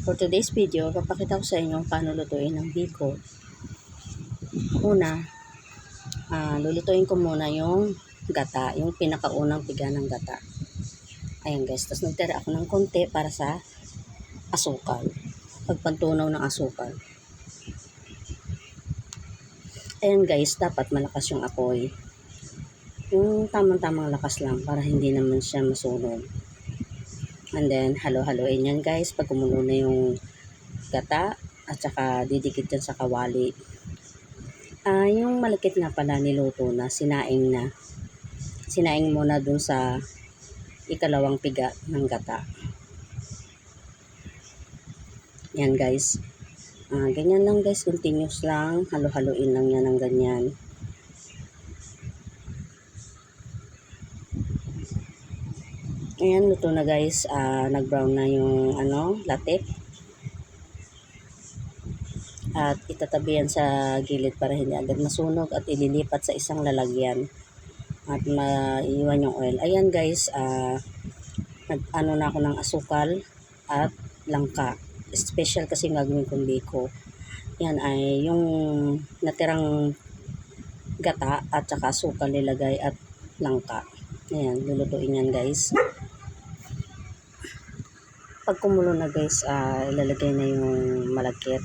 For today's video, papakita ko sa inyo paano lutuin ang biko. Una, ah, lulutuin ko muna yung gata, yung pinakaunang piga ng gata. Ayan guys, tapos nagtira ako ng konti para sa asukal. Pagpantunaw ng asukal. Ayan guys, dapat malakas yung apoy. Yung tamang-tamang lakas lang para hindi naman siya masunog. And then, halo-haloin yan guys pag kumulo na yung gata at saka didikit yan sa kawali. Ah, yung malakit nga pala niluto na, sinaing na. Sinaing muna dun sa ikalawang piga ng gata. Yan guys. Ah, ganyan lang guys, continuous lang. Halo-haloin lang yan ng ganyan. Ayan, luto na guys. Ah, nag-brown na yung ano, latik. At itatabi yan sa gilid para hindi agad masunog at ililipat sa isang lalagyan. At maiwan yung oil. Ayan guys, ah, nag ano na ako ng asukal at langka. Special kasi yung gagawin kong biko. Yan ay yung natirang gata at saka asukal nilagay at langka. Ayan, lulutuin yan guys pag kumulo na guys, ah, ilalagay na yung malagkit.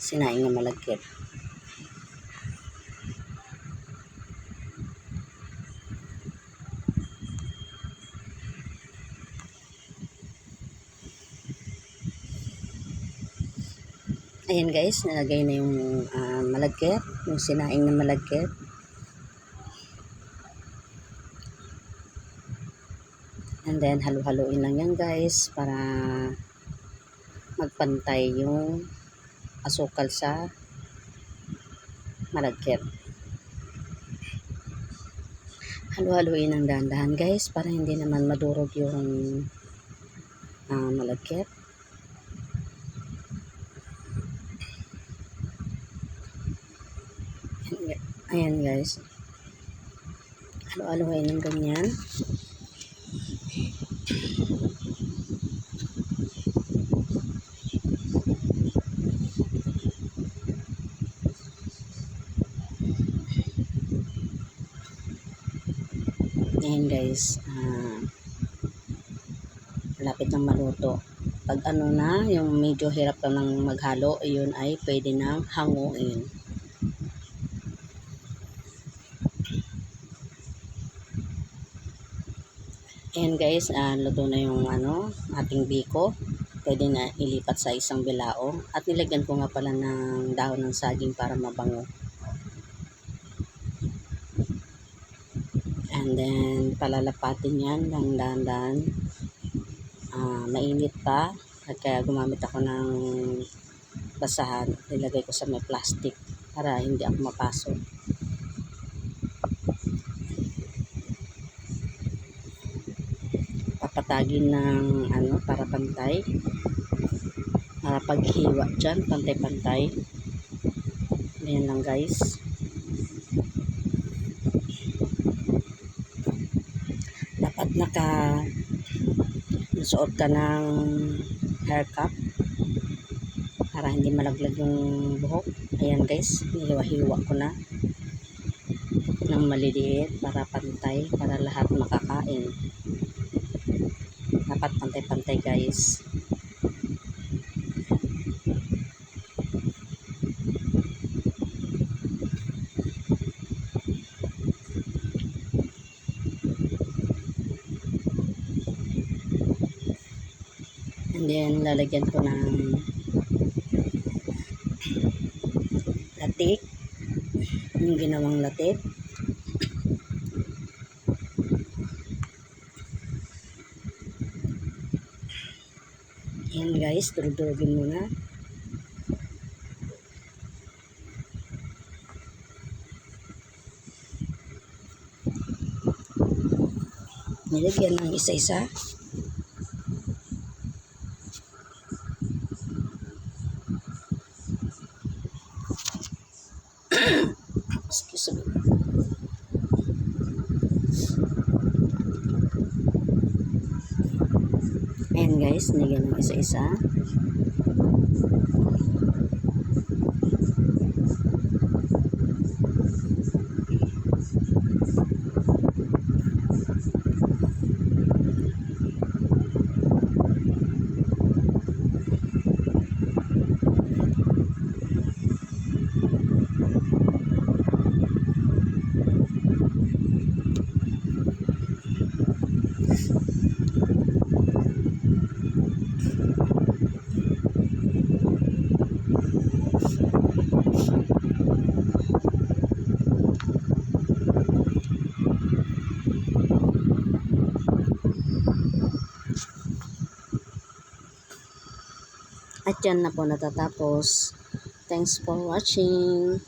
Sinaing na malagkit. Ayan guys, nalagay na yung ah, malagkit, yung sinaing na malagkit. And then, halo-haloin lang yan guys para magpantay yung asukal sa malagkit. Halo-haloin ng dahan-dahan guys para hindi naman madurog yung uh, malagkit. Ayan guys. Halo-haloin ng ganyan. Ayan guys, ah, malapit ng maluto. Pag ano na, yung medyo hirap ka ng maghalo, yun ay pwede nang hanguin. Ayan guys, ah, luto na yung ano, ating biko. Pwede na ilipat sa isang bilaong. At nilagyan ko nga pala ng dahon ng saging para mabango. And then, palalapatin yan ng dahan-dahan. Ah, mainit pa. At kaya gumamit ako ng basahan. Nilagay ko sa may plastic para hindi ako mapasok. Papatagin ng ano, para pantay. Para paghiwa dyan, pantay-pantay. Ayan lang guys. dapat naka nasuot ka ng hair cap para hindi malaglag yung buhok ayan guys hiwa-hiwa ko na ng maliliit para pantay para lahat makakain dapat pantay-pantay guys And then, lalagyan ko ng latik. Yung ginawang latik. Yan guys, durug-durugin muna. Nilagyan ng isa-isa. Guys, nilagyan ng isa-isa. At yan na po natatapos. Thanks for watching.